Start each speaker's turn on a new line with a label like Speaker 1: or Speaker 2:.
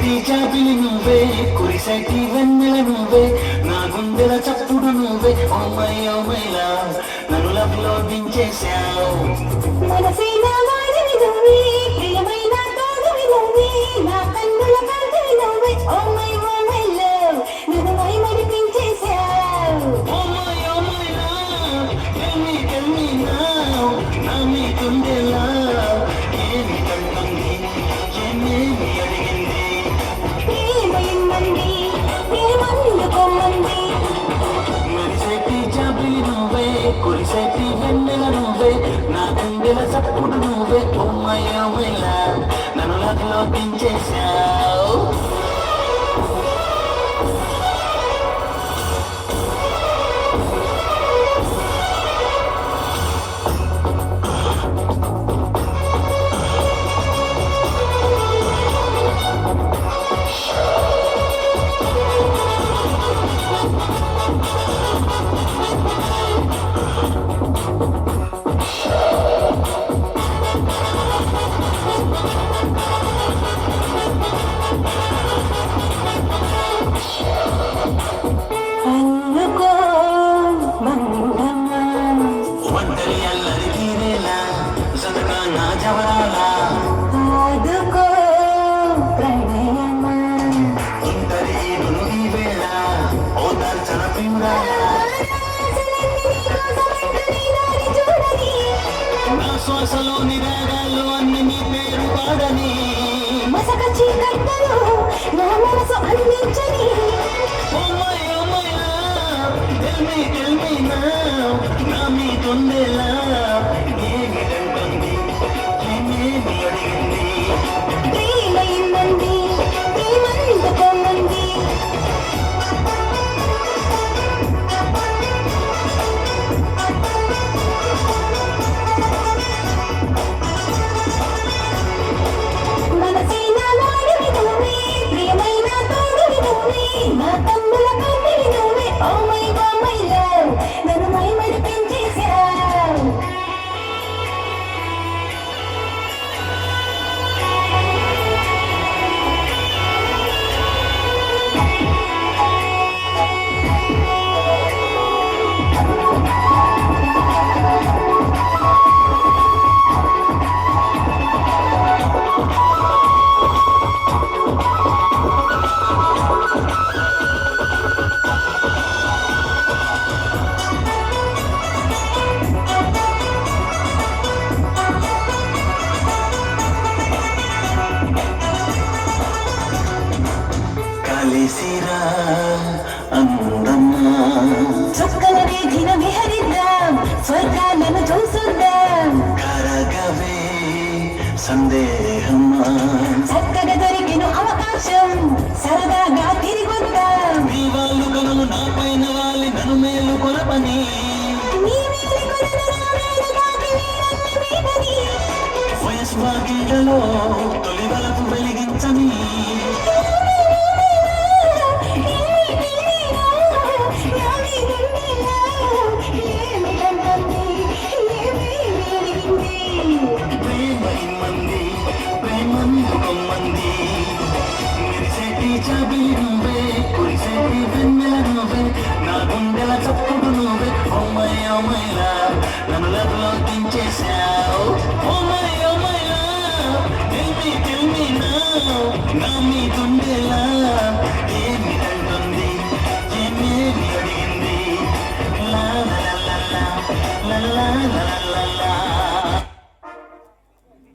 Speaker 1: జాబిలి నువ్వే కురిసైటి వెన్నెల నువ్వే నా గుండెల చప్పుడు నువ్వే. ఓమై ఓమైలా నన్ను లబ్లో దించేశావు.
Speaker 2: మనసైన వాడివి నువ్వే ప్రియమైన తోడువి నువ్వే నా
Speaker 1: మెరిసేటి నువ్వే కురిసేటి వెన్నెల నువ్వే నా గుండెల చప్పుడు నువ్వే ఓమయ్య నన్ను లగ్లో దించేశావు నా శ్వాసలోని రాగాలు అన్ని నీ పేరు పాడని.
Speaker 2: మసక చీకట్టలు నా మనసు అందించని.
Speaker 1: మీ తొందెలా ఏమేమి అడిగింది? అందమ్మా
Speaker 2: చుక్కల రేఖిన విహరిద్దాం స్వర్గాలను చూసుద్దాం.
Speaker 1: కరగవే సందేహమా?
Speaker 2: చక్కగా దొరికిన అవకాశం సరదాగా తిరిగొద్దాం.
Speaker 1: నీ వాళ్ళు కనులు నా పైన వాలి నన్ను మేలు కొలపని
Speaker 2: నీ వేలి కొనను
Speaker 1: నువ్వే కురిసేటి వెన్నెల నువ్వే నా గుండెల చప్పుడు నువ్వే ఓమయ్య ఓమైలా నన్ను దించేశావు ఓమయ్య ఓమైలా tell నా మీ గుండెలా